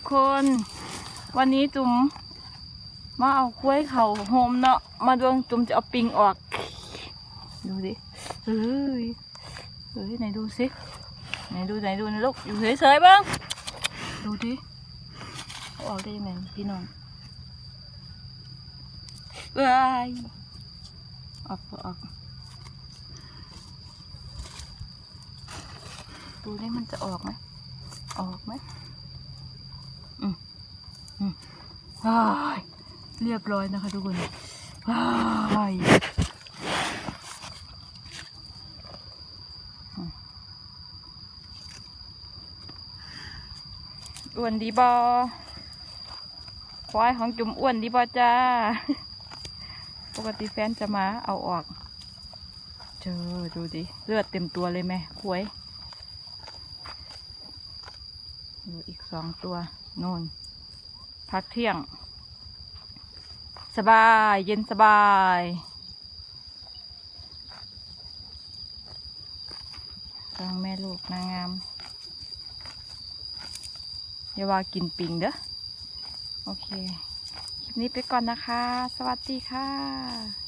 ทุกคน วันนี้จุ๋มมาเอากล้วยเขาโฮมเนาะมาดวงจุ๋มจะเอาปิงออก ดูดิเฮ้ยเฮ้ยไหนดูสิไหนดูไหนดูนะลูกอยู่เฉยๆบ้างดูดิออกได้ยังไงพี่น้องเอ้ยออกออกดูนี่มันจะออกไหมออกไหม ว้ายเรียบร้อยนะคะทุกคนว้ายอ้วนดีบอควายของจุ๋มอ้วนดีบอจ้า ปกติแฟนจะมาเอาออก เจอดูดิ เลือดเต็มตัวเลยแม่ควายดูอีกสองตัวโน่น พักเที่ยง สบายเย็นสบายทางแม่ลูกนางงาม อย่าว่ากินปิงเด้อ โอเค คลิปนี้ไปก่อนนะคะ สวัสดีค่ะ